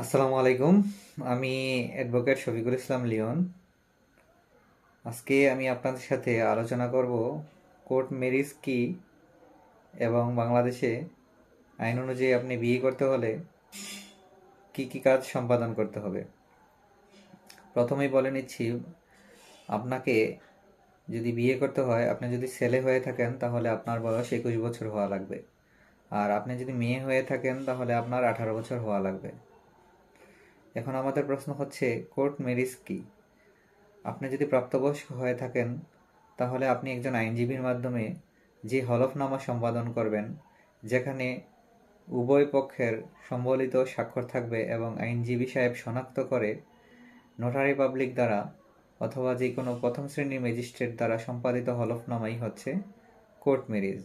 আসসালামু আলাইকুম। আমি অ্যাডভোকেট শফিকুল ইসলাম লিওন। আজকে আমি আপনাদের সাথে আলোচনা করব কোর্ট ম্যারিজ কি এবং বাংলাদেশে আইন অনুযায়ী আপনি বিয়ে করতে হলে কি কি কাজ সম্পাদন করতে হবে। প্রথমেই বলে নিচ্ছি, আপনাকে যদি বিয়ে করতে হয়, আপনি যদি ছেলে হয়ে থাকেন, তাহলে আপনার বয়স একুশ বছর হওয়া লাগবে। আর আপনি যদি মেয়ে হয়ে থাকেন, তাহলে আপনার আঠারো বছর হওয়া লাগবে। এখন আমাদের প্রশ্ন হচ্ছে, কোর্ট ম্যারিজ কি? আপনি যদি প্রাপ্তবয়স্ক হয়ে থাকেন, তাহলে আপনি একজন আইনজীবীর মাধ্যমে যে হলফনামা সম্পাদন করবেন, যেখানে উভয় পক্ষের সম্বলিত স্বাক্ষর থাকবে এবং আইনজীবী সাহেব শনাক্ত করে নোটারি পাবলিক দ্বারা অথবা যে কোনো প্রথম শ্রেণির ম্যাজিস্ট্রেট দ্বারা সম্পাদিত হলফনামাই হচ্ছে কোর্ট ম্যারিজ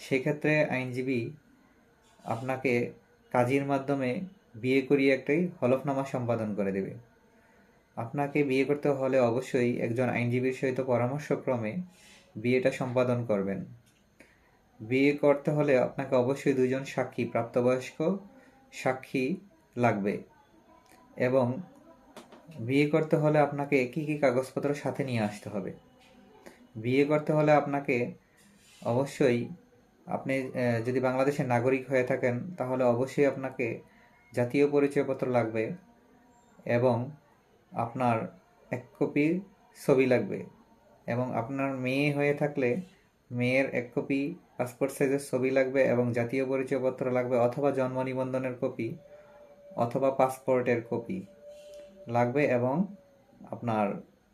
সেক্ষেত্রে আইনজীবী আপনাকে কাজীর মাধ্যমে বিয়ে করিয়ে একটি হলফনামা সম্পাদন করে দেবে। আপনাকে বিয়ে করতে হলে অবশ্যই একজন আইনজীবীর সহিত পরামর্শক্রমে বিয়েটা সম্পাদন করবেন। বিয়ে করতে হলে আপনাকে অবশ্যই দুজন সাক্ষী, প্রাপ্তবয়স্ক সাক্ষী লাগবে এবং বিয়ে করতে হলে আপনাকে কী কী কাগজপত্র সাথে নিয়ে আসতে হবে। বিয়ে করতে হলে আপনাকে অবশ্যই আপনি যদি বাংলাদেশের নাগরিক হয়ে থাকেন, তাহলে অবশ্যই আপনাকে জাতীয় পরিচয়পত্র লাগবে এবং আপনার এক কপি ছবি লাগবে এবং আপনার মেয়ে হয়ে থাকলে মেয়ের এক কপি পাসপোর্ট সাইজের ছবি লাগবে এবং জাতীয় পরিচয়পত্র লাগবে অথবা জন্ম নিবন্ধনের কপি অথবা পাসপোর্টের কপি লাগবে এবং আপনার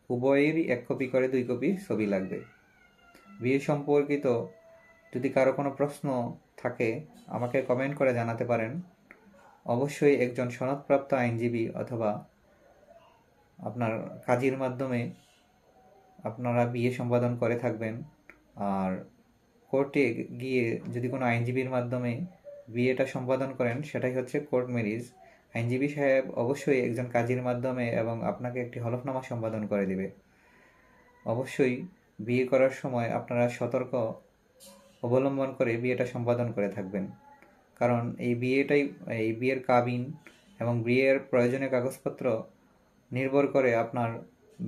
উভয়েরই এক কপি করে দুই কপি ছবি লাগবে। বিয়ে সম্পর্কিত যদি কারও কোনো প্রশ্ন থাকে, আমাকে কমেন্ট করে জানাতে পারেন। অবশ্যই একজন সনদপ্রাপ্ত আইনজীবী অথবা আপনার কাজীর মাধ্যমে আপনারা বিয়ে সম্পাদন করে থাকবেন। আর কোর্টে গিয়ে যদি কোনো আইনজীবীর মাধ্যমে বিয়েটা সম্পাদন করেন, সেটাই হচ্ছে কোর্ট ম্যারিজ আইনজীবী সাহেব অবশ্যই একজন কাজীর মাধ্যমে এবং আপনাকে একটি হলফনামা সম্পাদন করে দিবে। অবশ্যই বিয়ে করার সময় আপনারা সতর্ক অবলম্বন করে বিয়েটা সম্পাদন করে থাকবেন। কারণ এই বিয়েটাই, এই বিয়ের কাবিন এবং বিয়ের প্রয়োজনীয় কাগজপত্র নির্ভর করে আপনার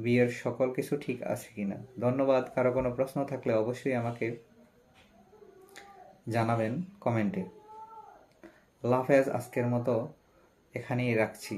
বিয়ের সকল কিছু ঠিক আছে কি না ধন্যবাদ, কারও কোনো প্রশ্ন থাকলে অবশ্যই আমাকে জানাবেন কমেন্টে। লাফেজ আজকের মতো এখানেই রাখছি।